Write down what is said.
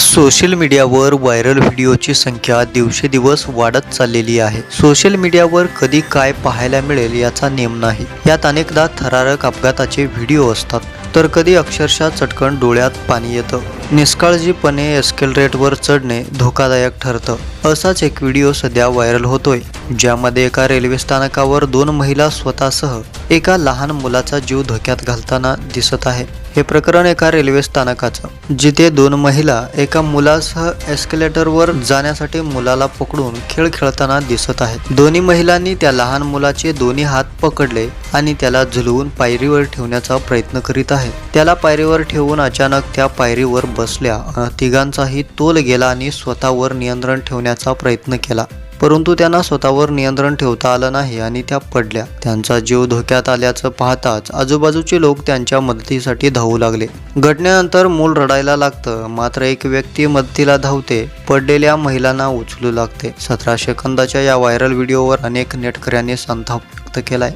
Social मीडियावर viral व्हिडिओची संख्या दिवसेदिवस वाढत चाललेली आहे. सोशल मीडियावर कधी काय पाहायला मिळेल याचा नेम नाही. यात अनेकदा थरारक अपघाताचे व्हिडिओ असतात. तर कधी अक्षरशः चटकन डोळ्यात पाणी येतं. निष्काळजीपणे एस्केलरेटवर चढणे धोकादायक ठरतं. असाच एक व्हिडिओ सध्या व्हायरल होतोय ज्यामध्ये एका रेल्वे स्थानकावर दोन महिला स्वतःसह एका लहान मुलाचा जीव धोक्यात घालताना दिसत आहे. हे प्रकरण एका रेल्वे स्थानकाचं जिथे दोन महिला एका मुलासह एस्केलेटरवर जाण्यासाठी मुलाला पकडून खेळ खेळताना दिसत आहेत. दोन्ही महिलांनी त्या लहान मुलाचे दोन्ही हात पकडले आणि त्याला झुलवून पायरीवर ठेवण्याचा प्रयत्न करीत आहे. त्याला पायरीवर ठेवून अचानक त्या पायरीवर बसल्या. तिघांचाही तोल गेला आणि स्वतःवर नियंत्रण ठेवण्याचा प्रयत्न केला. परंतु त्यांना स्वतःवर नियंत्रण ठेवता आलं नाही आणि त्या पडल्या. त्यांचा जीव धोक्यात आल्याचं पाहताच आजूबाजूचे लोक त्यांच्या मदतीसाठी धावू लागले. घटनेनंतर मूल रडायला लागतं. मात्र एक व्यक्ती मदतीला धावते. पडलेल्या महिलांना उचलू लागते. सतरा सेकंदाच्या या व्हायरल व्हिडिओवर अनेक नेटकऱ्यांनी संताप व्यक्त केलाय.